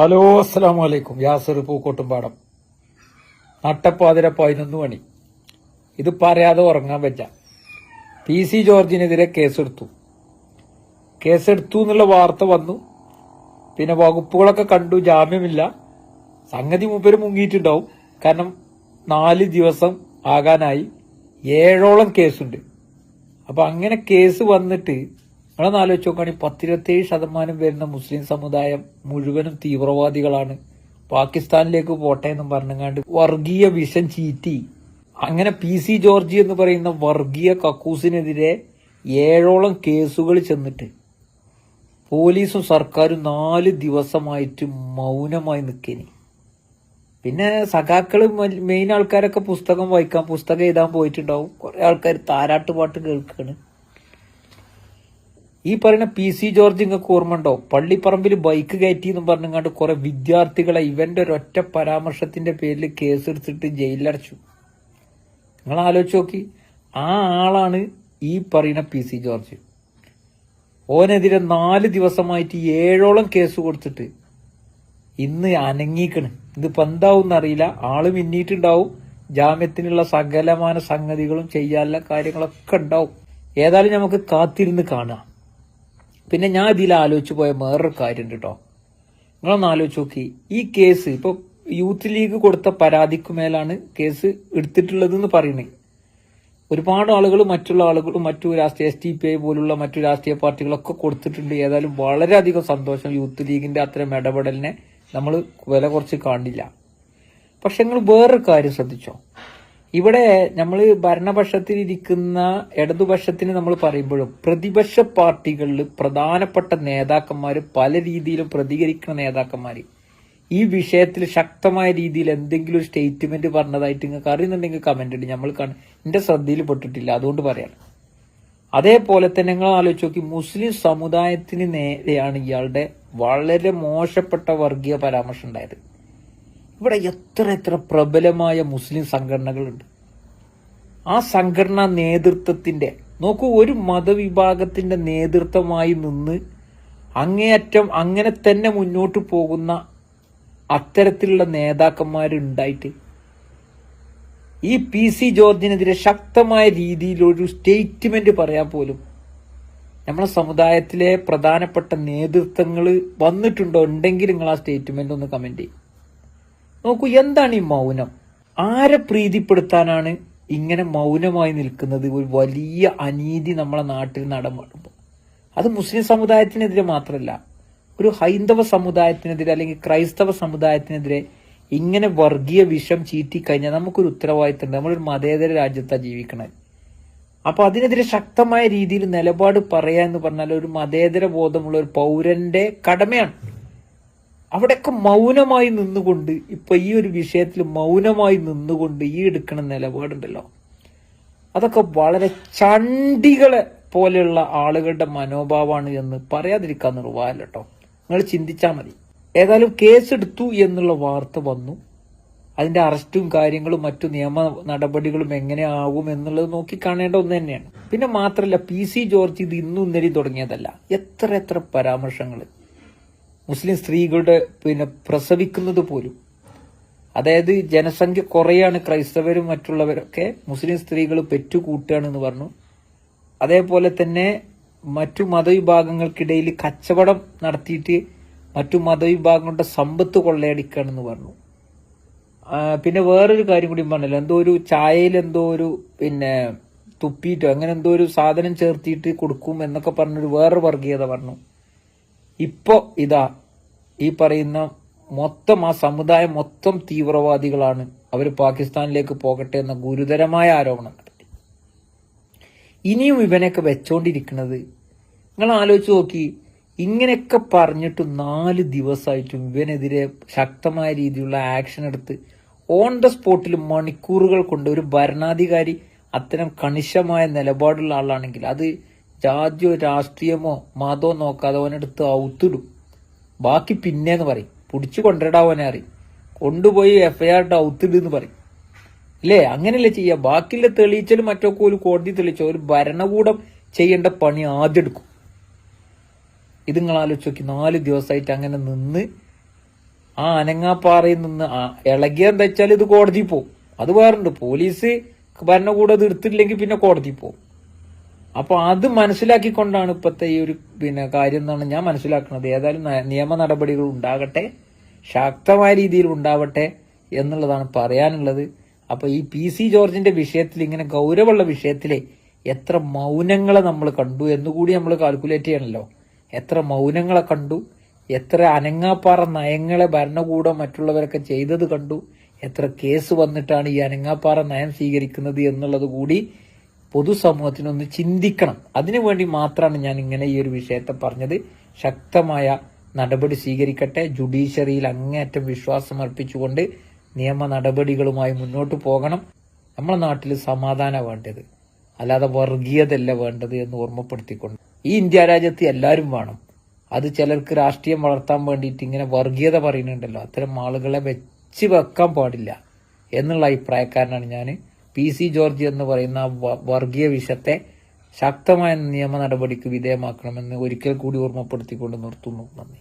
Hello അസ്സാം വലൈക്കും യാസർ പൂക്കോട്ടുംപാടം. നട്ടപ്പാതിര പതിനൊന്ന് മണി. ഇത് പറയാതെ ഉറങ്ങാൻ പറ്റ. പി സി ജോർജിനെതിരെ കേസെടുത്തു. കേസെടുത്തു എന്നുള്ള വാർത്ത വന്നു. പിന്നെ വകുപ്പുകളൊക്കെ കണ്ടു ജാമ്യമില്ല. സംഗതി മുമ്പേ മുങ്ങിയിട്ടുണ്ടാവും. കാരണം നാല് ദിവസം ആകാനായി. ഏഴോളം കേസുണ്ട്. അപ്പൊ അങ്ങനെ കേസ് വന്നിട്ട് നിങ്ങളൊന്ന് ആലോചിച്ച് നോക്കുകയാണെങ്കിൽ പത്തിരുപത്തേഴ് ശതമാനം വരുന്ന മുസ്ലിം സമുദായം മുഴുവനും തീവ്രവാദികളാണ്. പാകിസ്ഥാനിലേക്ക് പോട്ടെ എന്നും പറഞ്ഞങ്ങാണ്ട് വർഗീയ വിഷം ചീറ്റി. അങ്ങനെ പി സി ജോർജി എന്ന് പറയുന്ന വർഗീയ കക്കൂസിനെതിരെ ഏഴോളം കേസുകൾ ചെന്നിട്ട്. പോലീസും സർക്കാരും നാല് ദിവസമായിട്ട് മൗനമായി നിൽക്കേനി. പിന്നെ സഖാക്കൾ മെയിൻ ആൾക്കാരൊക്കെ പുസ്തകം വായിക്കാൻ പുസ്തകം എഴുതാൻ പോയിട്ടുണ്ടാവും. കുറെ ആൾക്കാർ താരാട്ടുപാട്ട് കേൾക്കുകയാണ് ഈ പറയുന്ന പി സി ജോർജ് നിങ്ങൾക്ക് ഓർമ്മ ഉണ്ടോ പള്ളിപ്പറമ്പിൽ ബൈക്ക് കയറ്റി എന്നും പറഞ്ഞുകൊണ്ട് കുറെ വിദ്യാർത്ഥികളെ ഇവന്റെ ഒരൊറ്റ പരാമർശത്തിന്റെ പേരിൽ കേസെടുത്തിട്ട് ജയിലിലടച്ചു. നിങ്ങൾ ആലോചിച്ച് നോക്കി. ആ ആളാണ് ഈ പറയുന്ന പി സി ജോർജ്. ഓനെതിരെ നാല് ദിവസമായിട്ട് ഏഴോളം കേസ് കൊടുത്തിട്ട് ഇന്ന് അനങ്ങിക്കണ്. ഇതിപ്പോ എന്താവും അറിയില്ല. ആൾ മിന്നിയിട്ടുണ്ടാവും. ജാമ്യത്തിനുള്ള സകലമാന സംഗതികളും ചെയ്യാനുള്ള കാര്യങ്ങളൊക്കെ ഉണ്ടാവും. ഏതായാലും നമുക്ക് കാത്തിരുന്ന് കാണാം. പിന്നെ ഞാൻ ഇതിൽ ആലോചിച്ച് പോയ വേറൊരു കാര്യമുണ്ട് കേട്ടോ നിങ്ങളൊന്ന് ആലോചിച്ച് നോക്കി. ഈ കേസ് ഇപ്പൊ യൂത്ത് ലീഗ് കൊടുത്ത പരാതിക്ക് മേലാണ് കേസ് എടുത്തിട്ടുള്ളതെന്ന് പറയുന്നത് ഒരുപാട് ആളുകൾ മറ്റുള്ള ആളുകളും മറ്റു രാഷ്ട്രീയ എസ് ടി പി ഐ പോലുള്ള മറ്റു രാഷ്ട്രീയ പാർട്ടികളൊക്കെ കൊടുത്തിട്ടുണ്ട്. ഏതായാലും വളരെയധികം സന്തോഷം യൂത്ത് ലീഗിന്റെ അത്തരം ഇടപെടലിനെ നമ്മൾ വില കുറച്ച് കാണില്ല. പക്ഷെ നിങ്ങൾ വേറൊരു കാര്യം ശ്രദ്ധിച്ചോ? ഇവിടെ നമ്മൾ ഭരണപക്ഷത്തിൽ ഇരിക്കുന്ന ഇടതുപക്ഷത്തിന് നമ്മൾ പറയുമ്പോഴും പ്രതിപക്ഷ പാർട്ടികളിൽ പ്രധാനപ്പെട്ട നേതാക്കന്മാർ പല രീതിയിലും പ്രതികരിക്കുന്ന നേതാക്കന്മാർ ഈ വിഷയത്തിൽ ശക്തമായ രീതിയിൽ എന്തെങ്കിലും ഒരു സ്റ്റേറ്റ്മെന്റ് പറഞ്ഞതായിട്ട് നിങ്ങൾക്ക് അറിയുന്നുണ്ടെങ്കിൽ കമന്റ് ഇട്ട് നമ്മൾ എന്റെ ശ്രദ്ധയിൽ പെട്ടിട്ടില്ല അതുകൊണ്ട് പറയാം അതേപോലെ തന്നെ നിങ്ങൾ ആലോചിച്ച് നോക്കി മുസ്ലിം സമുദായത്തിന് നേരെയാണ് ഇയാളുടെ വളരെ മോശപ്പെട്ട വർഗീയ പരാമർശം ഉണ്ടായത്. ഇവിടെ എത്ര എത്ര പ്രബലമായ മുസ്ലിം സംഘടനകളുണ്ട്. ആ സംഘടനാ നേതൃത്വത്തിന്റെ നോക്കൂ ഒരു മതവിഭാഗത്തിന്റെ നേതൃത്വമായി നിന്ന് അങ്ങേയറ്റം അങ്ങനെ തന്നെ മുന്നോട്ട് പോകുന്ന അത്തരത്തിലുള്ള നേതാക്കന്മാരുണ്ടായിട്ട് ഈ പി സി ജോർജിനെതിരെ ശക്തമായ രീതിയിൽ ഒരു സ്റ്റേറ്റ്മെന്റ് പറയാൻ പോലും നമ്മുടെ സമുദായത്തിലെ പ്രധാനപ്പെട്ട നേതൃത്വങ്ങൾ വന്നിട്ടുണ്ടോ ഉണ്ടെങ്കിൽ നിങ്ങൾ ആ സ്റ്റേറ്റ്മെന്റ് ഒന്ന് കമന്റ് ചെയ്യും. നോക്കൂ എന്താണ് ഈ മൗനം? ആരെ പ്രീതിപ്പെടുത്താനാണ് ഇങ്ങനെ മൗനമായി നിൽക്കുന്നത്? ഒരു വലിയ അനീതി നമ്മളെ നാട്ടിൽ നടമാടുമ്പോൾ. അത് മുസ്ലിം സമുദായത്തിനെതിരെ മാത്രമല്ല ഒരു ഹൈന്ദവ സമുദായത്തിനെതിരെ അല്ലെങ്കിൽ ക്രൈസ്തവ സമുദായത്തിനെതിരെ ഇങ്ങനെ വർഗീയ വിഷം ചീറ്റിക്കഴിഞ്ഞാൽ നമുക്കൊരു ഉത്തരവാദിത്തമുണ്ട്. നമ്മളൊരു മതേതര രാജ്യത്താണ് ജീവിക്കണത്. അപ്പൊ അതിനെതിരെ ശക്തമായ രീതിയിൽ നിലപാട് പറയാ എന്ന് പറഞ്ഞാൽ ഒരു മതേതര ബോധമുള്ള ഒരു പൗരന്റെ കടമയാണ്. അവിടെയൊക്കെ മൗനമായി നിന്നുകൊണ്ട് ഇപ്പൊ ഈ ഒരു വിഷയത്തിൽ മൗനമായി നിന്നുകൊണ്ട് ഈ എടുക്കുന്ന നിലപാടുണ്ടല്ലോ. അതൊക്കെ വളരെ ചണ്ടികളെ പോലെയുള്ള ആളുകളുടെ മനോഭാവമാണ് എന്ന് പറയാതിരിക്കാൻ നിർവാഹമല്ല കേട്ടോ നിങ്ങൾ ചിന്തിച്ചാൽ മതി. ഏതായാലും കേസെടുത്തു എന്നുള്ള വാർത്ത വന്നു. അതിന്റെ അറസ്റ്റും കാര്യങ്ങളും മറ്റു നിയമ നടപടികളും എങ്ങനെ ആകും എന്നുള്ളത് നോക്കി കാണേണ്ട ഒന്ന് തന്നെയാണ്. പിന്നെ മാത്രമല്ല പി സി ജോർജ് ഇത് ഇന്നും ഇന്നലെയും തുടങ്ങിയതല്ല. എത്ര എത്ര പരാമർശങ്ങൾ മുസ്ലിം സ്ത്രീകളുടെ പിന്നെ പ്രസവിക്കുന്നത് പോലും. അതായത് ജനസംഖ്യ കുറയാണ് ക്രൈസ്തവരും മറ്റുള്ളവരൊക്കെ മുസ്ലിം സ്ത്രീകൾ പെറ്റുകൂട്ടുകയാണെന്ന് പറഞ്ഞു. അതേപോലെ തന്നെ മറ്റു മതവിഭാഗങ്ങൾക്കിടയിൽ കച്ചവടം നടത്തിയിട്ട് മറ്റു മതവിഭാഗങ്ങളുടെ സമ്പത്ത് കൊള്ളയടിക്കുകയാണെന്ന് പറഞ്ഞു. പിന്നെ വേറൊരു കാര്യം കൂടി പറഞ്ഞല്ലോ. എന്തോ ഒരു ചായയിൽ എന്തോ ഒരു പിന്നെ തുപ്പിയിട്ടോ അങ്ങനെ എന്തോ ഒരു സാധനം ചേർത്തിയിട്ട് കൊടുക്കും എന്നൊക്കെ പറഞ്ഞൊരു വേറൊരു വർഗീയത പറഞ്ഞു. ഇപ്പോ ഇതാ ഈ പറയുന്ന മൊത്തം ആ സമുദായം മൊത്തം തീവ്രവാദികളാണ്. അവർ പാകിസ്ഥാനിലേക്ക് പോകട്ടെ എന്ന ഗുരുതരമായ ആരോപണം. നടത്തി ഇനിയും ഇവനെയൊക്കെ വെച്ചോണ്ടിരിക്കുന്നത് നിങ്ങൾ ആലോചിച്ച് നോക്കി. ഇങ്ങനെയൊക്കെ പറഞ്ഞിട്ട് നാല് ദിവസമായിട്ടും ഇവനെതിരെ ശക്തമായ രീതിയിലുള്ള ആക്ഷൻ എടുത്ത് ഓൺ ദ സ്പോട്ടിൽ മണിക്കൂറുകൾ കൊണ്ട് ഒരു ഭരണാധികാരി അത്തരം കണിശമായ നിലപാടുള്ള ആളാണെങ്കിൽ അത് ജാതിയോ രാഷ്ട്രീയമോ മതമോ നോക്കാതെ അവനെടുത്ത് ഔത്തിടും. ബാക്കി പിന്നേന്ന് പറയും. പിടിച്ചു കൊണ്ടിടാവനെ അറിയും കൊണ്ടുപോയി എഫ്ഐആർ ഔത്തിടുന്ന് പറയും. അല്ലേ അങ്ങനെയല്ലേ ചെയ്യുക ബാക്കിയുള്ള തെളിയിച്ചാലും മറ്റൊക്കെ ഒരു കോടതി തെളിയിച്ചോ ഒരു ഭരണകൂടം ചെയ്യേണ്ട പണി ആദ്യം എടുക്കും. ഇത് നിങ്ങൾ ആലോചിച്ച് നോക്കി. നാല് ദിവസമായിട്ട് അങ്ങനെ നിന്ന് ആ അനങ്ങാപ്പാറയിൽ നിന്ന് ഇളകിയ എന്താ വെച്ചാൽ ഇത് കോടതി പോകും. അത് വേറുണ്ട് പോലീസ് ഭരണകൂടം ഇത് എടുത്തില്ലെങ്കിൽ പിന്നെ കോടതി പോവും അപ്പൊ അത് മനസ്സിലാക്കിക്കൊണ്ടാണ് ഇപ്പോഴത്തെ ഈ ഒരു പിന്നെ കാര്യം എന്നാണ് ഞാൻ മനസ്സിലാക്കുന്നത്. ഏതായാലും നിയമ നടപടികൾ ഉണ്ടാകട്ടെ ശക്തമായ രീതിയിൽ ഉണ്ടാവട്ടെ എന്നുള്ളതാണ് പറയാനുള്ളത്. അപ്പൊ ഈ പി സി ജോർജിന്റെ വിഷയത്തിൽ ഇങ്ങനെ ഗൗരവമുള്ള വിഷയത്തിലെ എത്ര മൗനങ്ങളെ നമ്മൾ കണ്ടു എന്നുകൂടി നമ്മൾ കാൽക്കുലേറ്റ് ചെയ്യണമല്ലോ എത്ര മൗനങ്ങളെ കണ്ടു എത്ര അനങ്ങാപ്പാറ നയങ്ങളെ ഭരണകൂടം മറ്റുള്ളവരൊക്കെ ചെയ്തത് കണ്ടു എത്ര കേസ് വന്നിട്ടാണ് ഈ അനങ്ങാപ്പാറ നയം സ്വീകരിക്കുന്നത് എന്നുള്ളത് കൂടി പൊതുസമൂഹത്തിനൊന്ന് ചിന്തിക്കണം. അതിനുവേണ്ടി മാത്രമാണ് ഞാൻ ഇങ്ങനെ ഈ ഒരു വിഷയത്തെ പറഞ്ഞത്. ശക്തമായ നടപടി സ്വീകരിക്കട്ടെ. ജുഡീഷ്യറിയിൽ അങ്ങേയറ്റം വിശ്വാസം അർപ്പിച്ചുകൊണ്ട് നിയമ നടപടികളുമായി മുന്നോട്ട് പോകണം. നമ്മുടെ നാട്ടിൽ സമാധാന വേണ്ടത്. അല്ലാതെ വർഗീയതല്ല വേണ്ടത് എന്ന് ഓർമ്മപ്പെടുത്തിക്കൊണ്ട്. ഈ ഇന്ത്യ രാജ്യത്ത് എല്ലാവരും വേണം. അത് ചിലർക്ക് രാഷ്ട്രീയം വളർത്താൻ വേണ്ടിയിട്ട് ഇങ്ങനെ വർഗീയത പറയുന്നുണ്ടല്ലോ. അത്തരം ആളുകളെ വെച്ച് വെക്കാൻ പാടില്ല എന്നുള്ള അഭിപ്രായക്കാരനാണ് ഞാൻ പി സി ജോർജ് എന്ന് പറയുന്ന വർഗീയ വിഷത്തെ ശക്തമായ നിയമ നടപടിക്ക് വിധേയമാക്കണമെന്ന് ഒരിക്കൽ കൂടി ഓർമ്മപ്പെടുത്തിക്കൊണ്ട് നിർത്തുന്നു. നന്ദി.